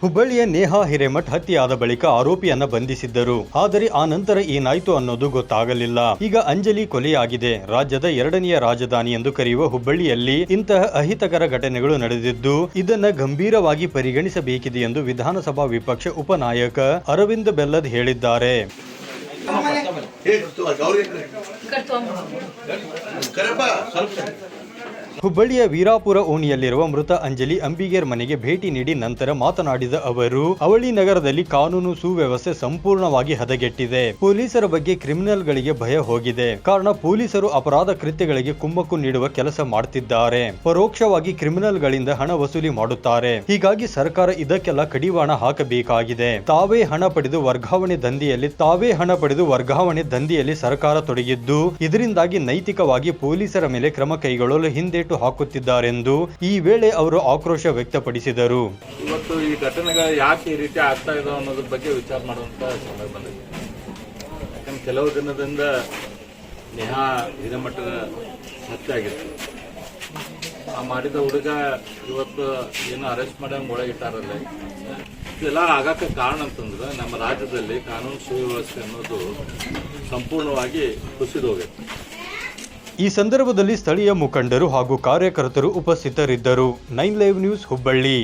ಹುಬ್ಬಳ್ಳಿಯ ನೇಹಾ ಹಿರೇಮಠ್ ಹತ್ಯೆಯಾದ ಬಳಿಕ ಆರೋಪಿಯನ್ನ ಬಂಧಿಸಿದ್ದರು. ಆದರೆ ಆ ನಂತರ ಏನಾಯ್ತು ಅನ್ನೋದು ಗೊತ್ತಾಗಲಿಲ್ಲ. ಈಗ ಅಂಜಲಿ ಕೊಲೆಯಾಗಿದೆ. ರಾಜ್ಯದ ಎರಡನೆಯ ರಾಜಧಾನಿ ಎಂದು ಕರೆಯುವ ಹುಬ್ಬಳ್ಳಿಯಲ್ಲಿ ಇಂತಹ ಅಹಿತಕರ ಘಟನೆಗಳು ನಡೆದಿದ್ದು, ಇದನ್ನ ಗಂಭೀರವಾಗಿ ಪರಿಗಣಿಸಬೇಕಿದೆ ಎಂದು ವಿಧಾನಸಭಾ ವಿಪಕ್ಷ ಉಪನಾಯಕ ಅರವಿಂದ ಬೆಲ್ಲದ್ ಹೇಳಿದ್ದಾರೆ. ಹುಬ್ಬಳ್ಳಿಯ ವೀರಾಪುರ ಓಣಿಯಲ್ಲಿರುವ ಮೃತ ಅಂಜಲಿ ಅಂಬಿಗೇರ್ ಮನೆಗೆ ಭೇಟಿ ನೀಡಿ ನಂತರ ಮಾತನಾಡಿದ ಅವರು, ಅವಳಿ ನಗರದಲ್ಲಿ ಕಾನೂನು ಸುವ್ಯವಸ್ಥೆ ಸಂಪೂರ್ಣವಾಗಿ ಹದಗೆಟ್ಟಿದೆ. ಪೊಲೀಸರ ಬಗ್ಗೆ ಕ್ರಿಮಿನಲ್ಗಳಿಗೆ ಭಯ ಹೋಗಿದೆ. ಕಾರಣ ಪೊಲೀಸರು ಅಪರಾಧ ಕೃತ್ಯಗಳಿಗೆ ಕುಮ್ಮಕ್ಕು ನೀಡುವ ಕೆಲಸ ಮಾಡುತ್ತಿದ್ದಾರೆ ಪರೋಕ್ಷವಾಗಿ ಕ್ರಿಮಿನಲ್ಗಳಿಂದ ಹಣ ವಸೂಲಿ ಮಾಡುತ್ತಾರೆ. ಹೀಗಾಗಿ ಸರ್ಕಾರ ಇದಕ್ಕೆಲ್ಲ ಕಡಿವಾಣ ಹಾಕಬೇಕಾಗಿದೆ. ತಾವೇ ಹಣ ಪಡೆದು ವರ್ಗಾವಣೆ ದಂಧೆಯಲ್ಲಿ, ತಾವೇ ಹಣ ಪಡೆದು ವರ್ಗಾವಣೆ ದಂಧೆಯಲ್ಲಿ ಸರ್ಕಾರ ತೊಡಗಿದ್ದು, ಇದರಿಂದಾಗಿ ನೈತಿಕವಾಗಿ ಪೊಲೀಸರ ಮೇಲೆ ಕ್ರಮ ಕೈಗೊಳ್ಳಲು ಹಿಂದೇಟು ಹಾಕುತ್ತಿದ್ದಾರೆಂದು ಈ ವೇಳೆ ಅವರು ಆಕ್ರೋಶ ವ್ಯಕ್ತಪಡಿಸಿದರು. ಇವತ್ತು ಈ ಘಟನೆಗಳು ಯಾಕೆ ಈ ರೀತಿ ಆಗ್ತಾ ಇದೆ ಅನ್ನೋದ್ರ ಬಗ್ಗೆ ವಿಚಾರ ಮಾಡುವಂತ ಸಮಯ ಬಂದಿದೆ. ಯಾಕಂದ್ರೆ ಕೆಲವು ದಿನದಿಂದ ನೇಹಾ ಹಿರೇಮಠದ ಹತ್ಯೆ ಆಗಿತ್ತು. ಆ ಮಾಡಿದ ಹುಡುಗ ಇವತ್ತು ಏನು ಅರೆಸ್ಟ್ ಮಾಡಿ ಒಳಗಿಟ್ಟಾರಲ್ಲ ಇದೆಲ್ಲ ಆಗಕ್ಕೆ ಕಾರಣ ಅಂತಂದ್ರೆ ನಮ್ಮ ರಾಜ್ಯದಲ್ಲಿ ಕಾನೂನು ಸುವ್ಯವಸ್ಥೆ ಅನ್ನೋದು ಸಂಪೂರ್ಣವಾಗಿ ಕುಸಿದು ಹೋಗಿದೆ ಈ ಸಂದರ್ಭದಲ್ಲಿ ಸ್ಥಳೀಯ ಮುಖಂಡರು ಹಾಗೂ ಕಾರ್ಯಕರ್ತರು ಉಪಸ್ಥಿತರಿದ್ದರು. Nine live news Hubballi.